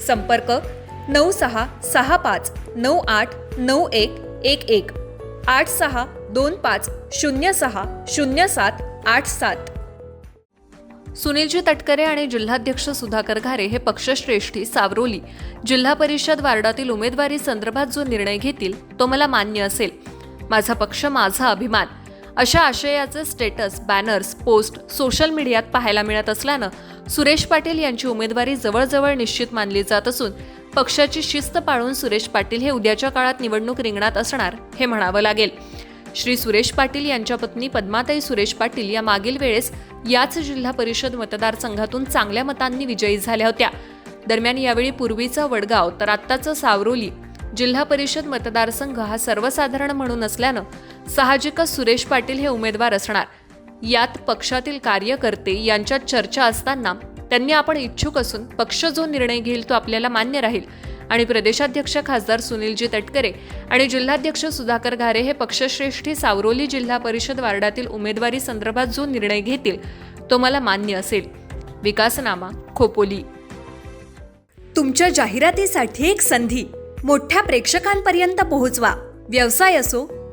संपर्क नऊ सहा सहा पाच नऊ आठ नऊ एक एक एक. आठ सहा दोन पाच शून्य सहा शून्य सात आठ सात. सुनीलजी तटकरे आणि जिल्हाध्यक्ष सुधाकर घारे हे पक्षश्रेष्ठी सावरोली. जिल्हा परिषद वार्डातील उमेदवारी संदर्भात जो निर्णय घेतील तो मला मान्य असेल. माझा पक्ष माझा अभिमान. अशा आशयाचे स्टेटस बॅनर्स पोस्ट सोशल मीडियात पाहायला मिळत असल्यानं सुरेश पाटील यांची उमेदवारी जवळजवळ निश्चित मानली जात असून पक्षाची शिस्त पाळून सुरेश पाटील हे उद्याच्या काळात निवडणूक रिंगणात असणार हे म्हणावं लागेल. श्री सुरेश पाटील यांच्या पत्नी पद्माताई सुरेश पाटील या मागील वेळेस याच जिल्हा परिषद मतदारसंघातून चांगल्या मतांनी विजयी झाल्या होत्या. दरम्यान यावेळी पूर्वीचा वडगाव तर आत्ताचं सावरोली जिल्हा परिषद मतदारसंघ हा सर्वसाधारण म्हणून असल्यानं साहजिकच सुरेश पाटील हे उमेदवार असणार. यात पक्षातील कार्यकर्ते यांच्यात चर्चा असताना त्यांनी आपण इच्छुक असून पक्ष जो निर्णय घेईल तो आपल्याला मान्य राहील. आणि प्रदेशाध्यक्ष खासदार सुनीलजी तटकरे आणि जिल्हाध्यक्ष सुधाकर घारे हे पक्षश्रेष्ठी सावरोली जिल्हा परिषद वार्डातील उमेदवारी संदर्भात जो निर्णय घेतील तो मला मान्य असेल. विकासनामा खोपोली. तुमच्या जाहिरातीसाठी एक संधी. मोठ्या प्रेक्षकांपर्यंत पोहोचवा. व्यवसाय असो